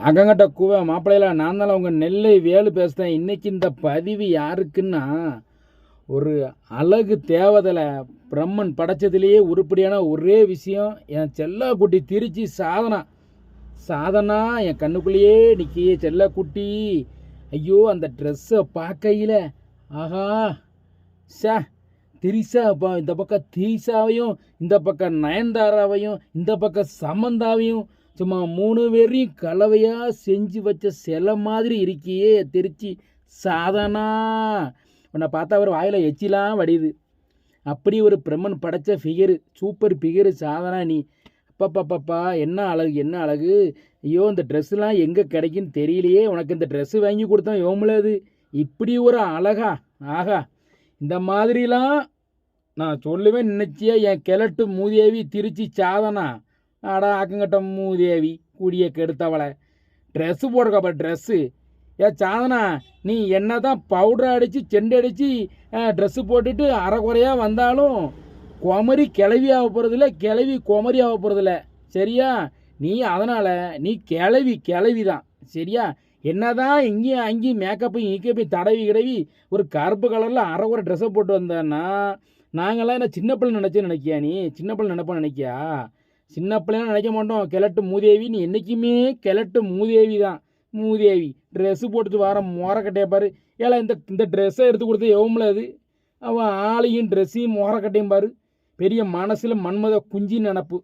அகங்கட்ட கூவ மாப்பிள்ளையில நான் தான் உங்கள் நெல்லை வேலு பேசுகிறேன் இன்னைக்கு இந்த பதிவு யாருக்குன்னா ஒரு அழகு தேவதலை பிரம்மன் படைச்சதுலேயே உருப்படியான ஒரே விஷயம் என் செல்லக்குட்டி திருச்சி சாதனா. சாதனா என் கண்ணுக்குள்ளேயே நிற்கியே செல்லக்குட்டி. ஐயோ அந்த ட்ரெஸ்ஸை பார்க்கையில் ஆஹா. சே திரிசா இந்த பக்கம் திரிசாவையும் இந்த பக்கம் நயன்தாராவையும் இந்த பக்கம் சமந்தாவையும் சும்மா மூணு பேரையும் கலவையாக செஞ்சு வச்ச சில மாதிரி இருக்கியே திருச்சி. சாதனா உன்னை பார்த்தா ஒரு வாயில் எச்சிலாம் வடியுது. அப்படி ஒரு பிரம்மன் படைச்ச ஃபிகரு சூப்பர் ஃபிகரு சாதனா நீ. அப்பப்பப்பப்பா என்ன அழகு என்ன அழகு. ஐயோ இந்த ட்ரெஸ்ஸுலாம் எங்கே கிடைக்குன்னு தெரியலையே. உனக்கு இந்த ட்ரெஸ்ஸு வாங்கி கொடுத்தான் எவ்வளவு இப்படி ஒரு அழகா ஆகா. இந்த மாதிரிலாம் நான் சொல்லுவேன் நினச்சியா? என் கிழட்டு மூதேவி திருச்சி சாதனா அடா ஆக்கங்கட்ட மூதேவி கூடிய கெடுத்தவளை ட்ரெஸ்ஸு போடுறக்கப்ப ட்ரெஸ்ஸு ஏ சாதனா நீ என்ன தான் பவுடர் அடித்து செண்டு அடித்து ட்ரெஸ்ஸு போட்டுட்டு அரைக்குறையாக வந்தாலும் குமரி கிளவி ஆக போகிறதில்ல கிளவி குமரி ஆக போகிறதில்ல சரியா நீ அதனால் நீ கிளவி கிளவி தான் சரியா என்னதான் இங்கேயும் அங்கேயும் மேக்கப்பையும் இங்கேயும் தடவி கிடவி ஒரு கருப்பு கலரில் அரை குறை ட்ரெஸ்ஸை போட்டு வந்தேன்னா நாங்களாம் என்ன சின்ன பிள்ளை நினச்சி நினைக்கியா நீ சின்ன பிள்ளை நினைப்போம் நினைக்கியா சின்ன பிள்ளைன்னு நினைக்க மாட்டோம். கிழட்டு மூதேவி. நீ என்றைக்குமே கிழட்டு மூதேவி தான். மூதேவி. ட்ரெஸ்ஸு போட்டுட்டு வர மோரக்கட்டையை பாரு. ஏழை இந்த இந்த ட்ரெஸ்ஸை எடுத்து கொடுத்து எவ்வளோ அது? அவன் ஆளையும் ட்ரெஸ்ஸையும் மோரக்கட்டையும் பாரு. பெரிய மனசில் மன்மத குஞ்சின்னு நினப்பு.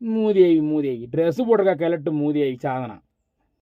மூதேவி மூதேவி. ட்ரெஸ்ஸு போட்டிருக்கா கிழட்டு மூதேவி சாதனம்